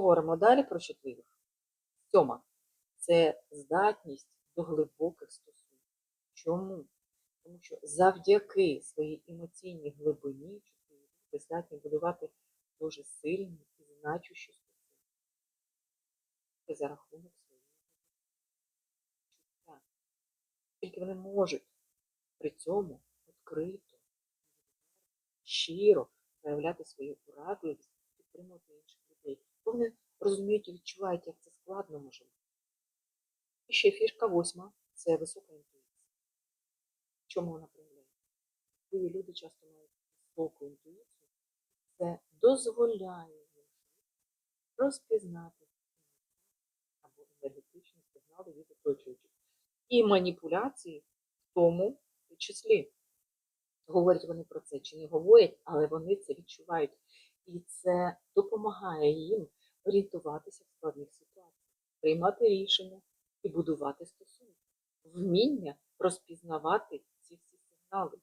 Поговоримо далі про чутливих. Сьома це здатність до глибоких стосунків. Чому? Тому що завдяки своїй емоційній глибині чутливі здатні будувати дуже сильні і значущі стосунки. Це за рахунок своїх чуття. Тільки вони можуть при цьому відкрито, щиро проявляти свою урадливість, підтримувати інших розуміють і відчувають, як це складно може бути. І ще фішка восьма це висока інтуїція. В чому вона проявляється? Люди часто мають високу інтуїцію, це дозволяє розпізнати або енергетичні сигнали від оточуючих. І маніпуляції в тому числі. Говорять вони про це чи не говорять, але вони це відчувають. І це допомагає їм орієнтуватися в складних ситуаціях, приймати рішення і будувати стосунки, вміння розпізнавати ці всі сигнали.